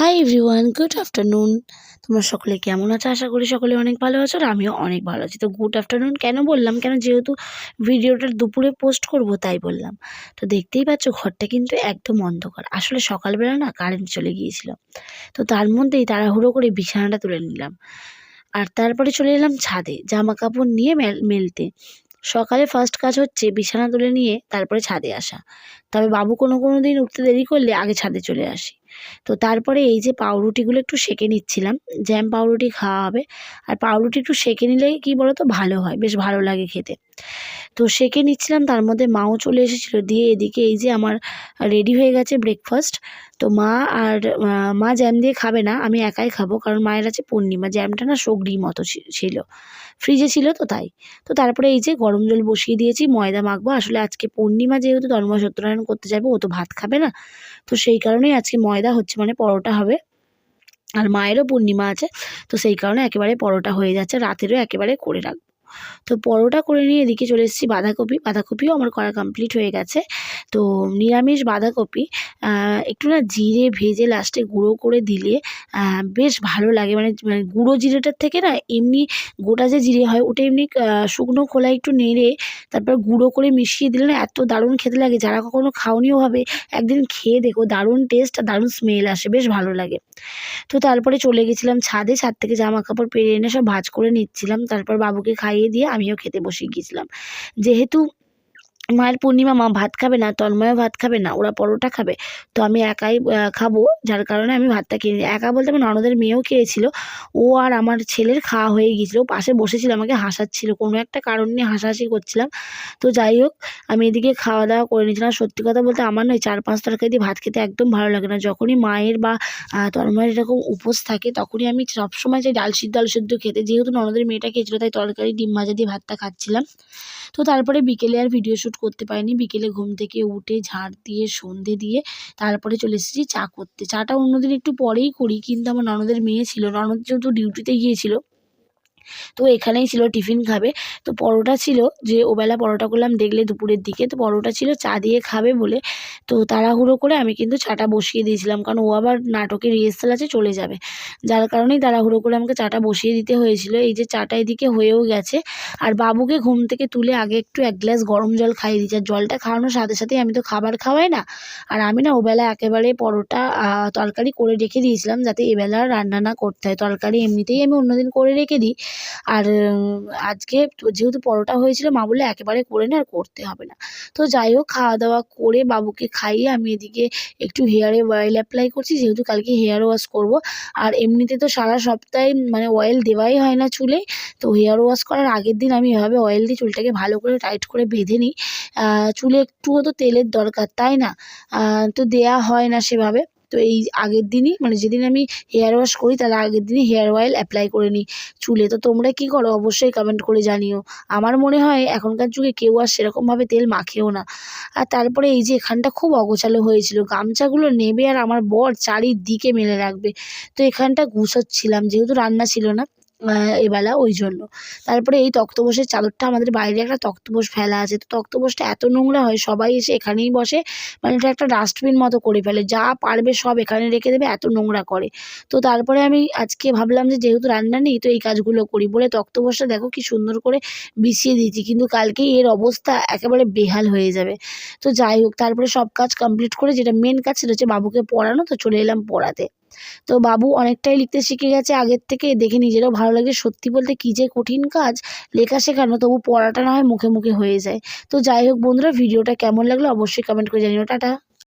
Hi everyone good afternoon তোমরা সকলে কেমন আছো? আশা করি সকলে অনেক ভালো আছো আর আমিও অনেক ভালো আছি। তো গুড আফটারনুন কেন বললাম? কেন যেহেতু ভিডিওটা দুপুরে পোস্ট করব, তাই বললাম। তো দেখতেই পাচ্ছ, ঘরটা কিন্তু একদম অন্ধকার। আসলে সকালবেলা না কারেন্ট চলে গিয়েছিল। তো তার মধ্যেই তাড়াহুড়ো করে বিছানাটা তুলে নিলাম। আর তারপরে চলে এলাম ছাদে জামা কাপড় নিয়ে মেলতে। সকালে ফার্স্ট কাজ হচ্ছে বিছানা তুলে নিয়ে তারপরে ছাদে আসা। তবে বাবু কোনো কোনো দিন উঠতে দেরি করলে আগে ছাদে চলে আসি। তো তারপরে এই যে পাউরুটিগুলো একটু সেঁকে নিচ্ছিলাম, জ্যাম পাউরুটি খাওয়া হবে। আর পাউরুটি একটু সেঁকে নিলে কি তো ভালো হয়, বেশ ভালো লাগে খেতে। তো সেঁকে নিচ্ছিলাম, তার মধ্যে মাও চলে এসেছিল। দিয়ে এদিকে এই যে আমার রেডি হয়ে গেছে ব্রেকফাস্ট তো মা আর মা জ্যাম দিয়ে খাবে না, আমি একাই খাব, কারণ মায়ের আছে পূর্ণিমা। জ্যামটা না সগড়ি মতো ছিল। ফ্রিজে ছিল তো তাই। তো তারপরে এই যে গরম জল বসিয়ে দিয়েছি, ময়দা মাখবো। আসলে আজকে পূর্ণিমা যেহেতু তন্ময় সত্যনারায়ণ করতে যাব, ও তো ভাত খাবে না। তো সেই কারণেই আজকে ময়দা হচ্ছে মানে পরোটা হবে। আর মায়েরও পূর্ণিমা আছে, তো সেই কারণে একেবারে পরোটা হয়ে যাচ্ছে, রাতেরও একেবারে করে রাখব। তো পরোটা করে নিয়ে এদিকে চলে এসেছি বাঁধাকপি। বাঁধাকপিও আমার করা কমপ্লিট হয়ে গেছে। তো নিরামিষ বাঁধাকপি একটু না জিরে ভেজে লাস্টে গুঁড়ো করে দিলে বেশ ভালো লাগে। মানে মানে গুঁড়ো জিরেটার থেকে না এমনি গোটা যে জিরে হয়, ওটা এমনি শুকনো খোলায় একটু নেড়ে তারপর গুঁড়ো করে মিশিয়ে দিলে না এত দারুণ খেতে লাগে। যারা কখনো খাওনিও হবে একদিন খেয়ে দেখো, দারুণ টেস্ট আর দারুণ স্মেল আসে, বেশ ভালো লাগে। তো তারপরে চলে গেছিলাম ছাদে, ছাদ থেকে জামা কাপড় পেরে এনে সব ভাজ করে নিচ্ছিলাম। তারপর বাবুকে খাইয়ে দিয়ে আমিও খেতে বসে গিয়েছিলাম। যেহেতু মায়ের পূর্ণিমা, মা ভাত খাবে না, তন্ময়ও ভাত খাবে না, ওরা পরোটা খাবে। তো আমি একাই খাব, যার কারণে আমি ভাতটা কিনে। একা বলতে আমার ননদের মেয়েও খেয়েছিল। ও আর আমার ছেলের খাওয়া হয়ে গিয়েছিল। পাশে বসেছিল, আমাকে হাসাচ্ছিল। কোনো একটা কারণ নিয়ে হাসাহাসি করছিলাম। তো যাই হোক, আমি এদিকে খাওয়া দাওয়া করে নিয়েছিলাম। সত্যি কথা বলতে আমার নয় চার পাঁচ তরকারি দিয়ে ভাত খেতে একদম ভালো লাগে না। যখনই মায়ের বা তন্ময়ের এরকম উপোস থাকে, তখনই আমি সবসময় চাই ডাল সিদ্ধ আলু সিদ্ধ খেতে। যেহেতু ননদের মেয়েটা খেয়েছিলো, তাই তরকারি, ডিম ভাজা দিয়ে ভাতটা খাচ্ছিলাম। তো তারপরে বিকেলে আর ভিডিও শ্যুট করতে পারিনি। বিকেলে ঘুম থেকে উঠে ঝাড় দিয়ে, সন্ধে দিয়ে তারপরে চলে এসেছি চা করতে। চাটা অন্যদিন একটু পরেই করি, কিন্তু আমার ননদের মেয়ে ছিল। ননদ যেহেতু ডিউটিতে গিয়েছিল তো এখানেই ছিল টিফিন খাবে। তো পরোটা ছিল যে ওবেলা পরোটা করলাম দেখলে দুপুরের দিকে। তো পরোটা ছিল চা দিয়ে খাবে বলে। তো তাড়াহুড়ো করে আমি কিন্তু চাটা বসিয়ে দিয়েছিলাম। কারণ ও আবার নাটকের রিহার্সাল আছে, চলে যাবে। যার কারণেই তাড়াহুড়ো করে আমাকে চাটা বসিয়ে দিতে হয়েছিল। এই যে চাটা এদিকে হয়েও গেছে। আর বাবুকে ঘুম থেকে তুলে আগে একটু এক গ্লাস গরম জল খাইয়ে দিচ্ছি আর জলটা খাওয়ানোর সাথে সাথেই আমি তো খাবার খাওয়াই না। আর আমি না ওবেলা একেবারে পরোটা তরকারি করে রেখে দিয়েছিলাম যাতে এবেলা রান্না না করতে হয়। তরকারি এমনিতেই আমি অন্যদিন করে রেখে দিই। আর আজকে যেহেতু পরোটা হয়েছিল, মা বললে একেবারে করে নে, আর করতে হবে না। তো যাই হোক, খাওয়া দাওয়া করে বাবুকে খাইয়ে আমি এদিকে একটু হেয়ারে অয়েল অ্যাপ্লাই করছি, যেহেতু কালকে হেয়ার ওয়াশ করব। আর এমনিতে তো সারা সপ্তাহে মানে অয়েল দেওয়াই হয় না চুলে। তো হেয়ার ওয়াশ করার আগের দিন আমি এভাবে অয়েল দিয়ে চুলটাকে ভালো করে টাইট করে বেঁধে নিই। চুলে একটুও তো তেলের দরকার, তাই না? তো দেয়া হয় না সেভাবে। তো এই আগের দিনই মানে যেদিন আমি হেয়ার ওয়াশ করি, তার আগের দিনই হেয়ার অয়েল অ্যাপ্লাই করে নিই চুলে। তো তোমরা কি করো? অবশ্যই কমেন্ট করে জানিও। আমার মনে হয় এখনকার যুগে কেউ আর সেরকমভাবে তেল মাখেও না। আর তারপরে এই যে এখানটা খুব অগোছালো হয়েছিল। গামছাগুলো নেবে আর আমার বর চারিদিকে মেলে রাখবে। তো এখানটা গুছোচ্ছিলাম, যেহেতু রান্না ছিল না। এবেলা ওই জন্য। তারপরে এই তক্তপোষের চাদরটা আমাদের বাইরে একটা তক্তপোষ ফেলা আছে। তো তক্তপোষটা এত নোংরা হয়, সবাই এসে এখানেই বসে মানে এটা একটা ডাস্টবিন মতো করে ফেলে। যা পারবে সব এখানে রেখে দেবে, এত নোংরা করে। তো তারপরে আমি আজকে ভাবলাম যে যেহেতু রান্না নেই, তো এই কাজগুলো করি বলে তক্তপোষটা দেখো কি সুন্দর করে বিছিয়ে দিয়েছি। কিন্তু কালকে এর অবস্থা একেবারে বেহাল হয়ে যাবে। তো যাই হোক, তারপরে সব কাজ কমপ্লিট করে যেটা মেন কাজ সেটা হচ্ছে বাবুকে পড়ানো, তো চলে এলাম পড়াতে। তো বাবু অনেকটাই লিখতে শিখে গেছে, আগের থেকে দেখে নিজেরও ভালো লাগে। সত্যি বলতে কী যে কঠিন কাজ, লেখা শেখানো তবু পড়াটা না হয় মুখে মুখে হয়ে যায়। তো যাই হোক বন্ধুরা, ভিডিওটা কেমন লাগল অবশ্যই কমেন্ট করে জানিও। টাটা।